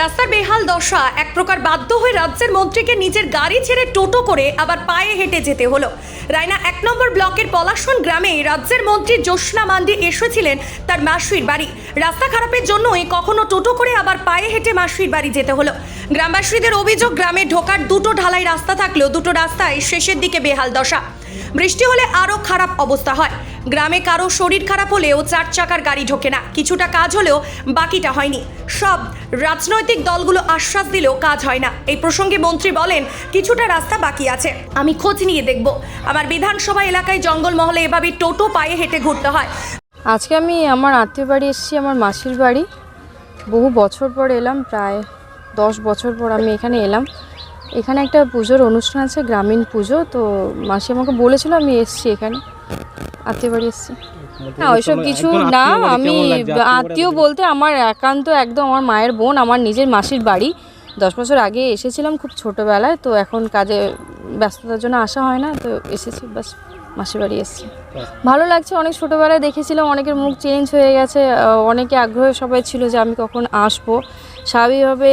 রাস্তার বেহাল দশা এক প্রকার বাধ্য হয়ে রাজ্যের মন্ত্রীকে নিজের গাড়ি ছেড়ে টোটো করে আবার পায়ে হেঁটে যেতে হলো। রায়না এক নম্বর ব্লকের পলাশন গ্রামে রাজ্যের মন্ত্রী জ্যোৎস্না মান্ডি এসেছিলেন তার মাসির বাড়ি। রাস্তা খারাপের জন্যই কখনো টোটো করে আবার পায়ে হেঁটে মাসির বাড়ি যেতে হলো। গ্রামবাসীদের অভিযোগ, গ্রামে ঢোকার দুটো ঢালাই রাস্তা থাকলেও দুটো রাস্তায় শেষের দিকে বেহাল দশা। বৃষ্টি হলে আরও খারাপ অবস্থা হয়। গ্রামে কারও শরীর খারাপ হলেও চার চাকার গাড়ি ঢোকে না। কিছুটা কাজ হলেও বাকিটা হয়নি। সব রাজনৈতিক দলগুলো আশ্বাস দিলেও কাজ হয় না। এই প্রসঙ্গে মন্ত্রী বলেন, কিছুটা রাস্তা বাকি আছে। আমি খোঁজ নিয়ে দেখব। আমার বিধানসভা এলাকায় জঙ্গলমহলে এভাবে টোটো পায়ে হেঁটে ঘুরতে হয়। আজকে আমি আমার আত্মীয় বাড়ি এসেছি, আমার মাসির বাড়ি। বহু বছর পর এলাম, প্রায় দশ বছর পর আমি এখানে এলাম। এখানে একটা পুজোর অনুষ্ঠান আছে গ্রামীণ পুজো তো মাসি আমাকে বলেছিল আমি এসেছি এখানে। আত্মীয় বাড়ি এসেছি। না ওইসব কিছু না আমি আত্মীয় বলতে আমার একান্ত একদম আমার মায়ের বোন আমার নিজের মাসির বাড়ি। দশ বছর আগে এসেছিলাম খুব ছোটোবেলায় তো এখন কাজে ব্যস্ততার জন্য আসা হয় না তো এসেছি বাস মাসির বাড়ি এসেছি। ভালো লাগছে অনেক ছোটোবেলায় দেখেছিলাম অনেকের মুখ চেঞ্জ হয়ে গেছে অনেকে আগ্রহ সবাই ছিল যে আমি কখন আসব। স্বাভাবিকভাবে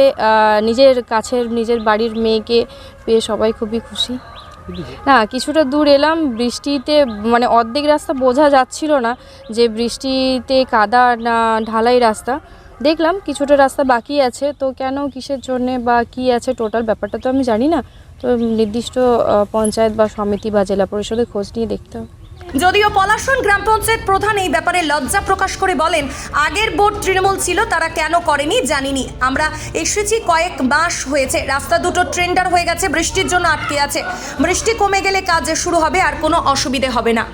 নিজের কাছের নিজের বাড়ির মেয়েকে পেয়ে সবাই খুবই খুশি। না কিছুটা দূর এলাম বৃষ্টিতে মানে অর্ধেক রাস্তা বোঝা যাচ্ছিল না যে বৃষ্টিতে কাদা না ঢালাই রাস্তা। দেখলাম কিছুটা রাস্তা বাকি আছে তো কেন কিসের জন্যে বা কি আছে টোটাল ব্যাপারটা তো আমি জানি না। তো নির্দিষ্ট পঞ্চায়েত বা সমিতি বা জেলা পরিষদের খোঁজ নিয়ে দেখতে হবে। যদিও পলাশন গ্রাম পঞ্চায়েত প্রধান এই ব্যাপারে লজ্জা প্রকাশ করে বলেন, আগের বোর্ড তৃণমূল ছিল, তারা কেন করেনি জানিনি। আমরা এসেছি কয়েক মাস হয়েছে, রাস্তা দুটো ট্রেন্ডার হয়ে গেছে, বৃষ্টির জন্য আটকে আছে। বৃষ্টি কমে গেলে কাজ শুরু হবে, আর কোনো অসুবিধে হবে না।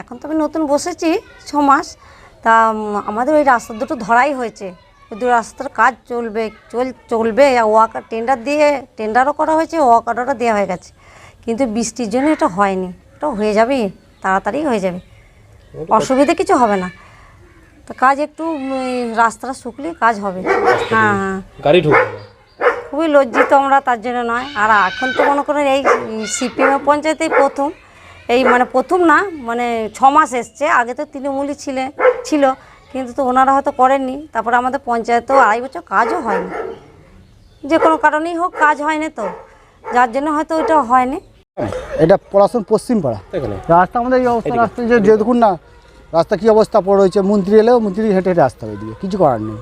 এখন তো আমি নতুন বসেছি, ছ মাস। তা আমাদের ওই রাস্তা দুটো ধরাই হয়েছে। ওই দুটো রাস্তার কাজ চলবে, চল, চলবে। ওয়াকার টেন্ডার দিয়ে টেন্ডারও করা হয়েছে ওয়াকারও দেওয়া হয়ে গেছে। কিন্তু বৃষ্টির জন্য এটা হয়নি। এটা হয়ে যাবে তাড়াতাড়ি হয়ে যাবে। অসুবিধা কিছু হবে না। তো কাজ একটু রাস্তাটা শুকলে কাজ হবে। হ্যাঁ হ্যাঁ। গাড়ি ঢুকবে খুবই লজ্জিত আমরা তার জন্য নয়। আর এখন তো মনে করেন এই সিপিএম পঞ্চায়েতেই প্রথম। এই মানে প্রথম না মানে ছ মাস এসছে। আগে তো তৃণমূলই ছিলে ছিল। কিন্তু তো ওনারা হয়তো করেননি। তারপরে আমাদের পঞ্চায়েতেও আড়াই বছর কাজও হয়নি। যে কোনো কারণেই হোক কাজ হয়নি তো। যার জন্য হয়তো ওইটা হয়নি। এটা পলাশন পশ্চিম পাড়া। রাস্তা আমাদের এই অবস্থা রাস্তা যে দেখুন না রাস্তা কী অবস্থা পড়ে রয়েছে মন্ত্রী এলেও মন্ত্রী হেঁটে হেঁটে আসতে হবে এদিকে কিছু করার নেই।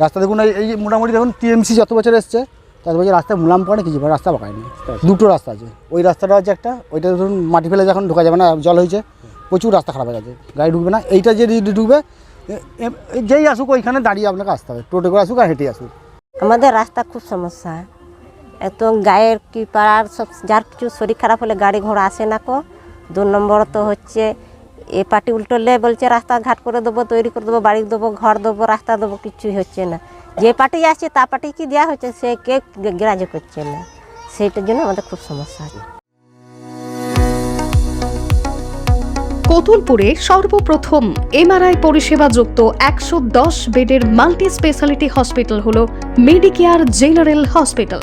রাস্তা দেখুন এই- এই মোটামুটি দেখুন টিএমসি যত বছর এসছে তত বছর রাস্তায় মুলাম পড়ে কিছু পড়ে, রাস্তা পাকায়নি। দুটো রাস্তা আছে ওই রাস্তাটা হচ্ছে একটা ওইটা ধরুন মাটি ফেলে যখন ঢোকা যাবে না জল হয়েছে প্রচুর রাস্তা খারাপ হয়ে গেছে গাড়ি ঢুকবে না এইটা যে ঢুকবে যেই আসুক ওইখানে দাঁড়িয়ে আপনাকে আসতে হবে টোটো করে আসুক আর হেঁটে আসুক। আমাদের রাস্তা খুব সমস্যা। এত গায়ের কি পাড়ার সব, যার কিছু শরীর খারাপ হলে গাড়ি ঘোড়া আসে না কো। দু নম্বর তো হচ্ছে, এ পার্টি উল্টোলে বলছে রাস্তাঘাট করে দেবো, তৈরি করে দেবো, বাড়ি দেবো, ঘর দেবো, রাস্তা দেবো, কিছুই হচ্ছে না। যে পার্টি আসছে, তা পার্টি কি দেওয়া হচ্ছে, সে কে গ্রাহ্য করছে না। সেইটার জন্য আমাদের খুব সমস্যা হচ্ছে। কতুলপুরে সর্বপ্রথম এমআরআই পরিষেবা যুক্ত একশো দশ বেডের মাল্টি স্পেশালিটি হসপিটাল হল মেডিকেয়ার জেনারেল হসপিটাল।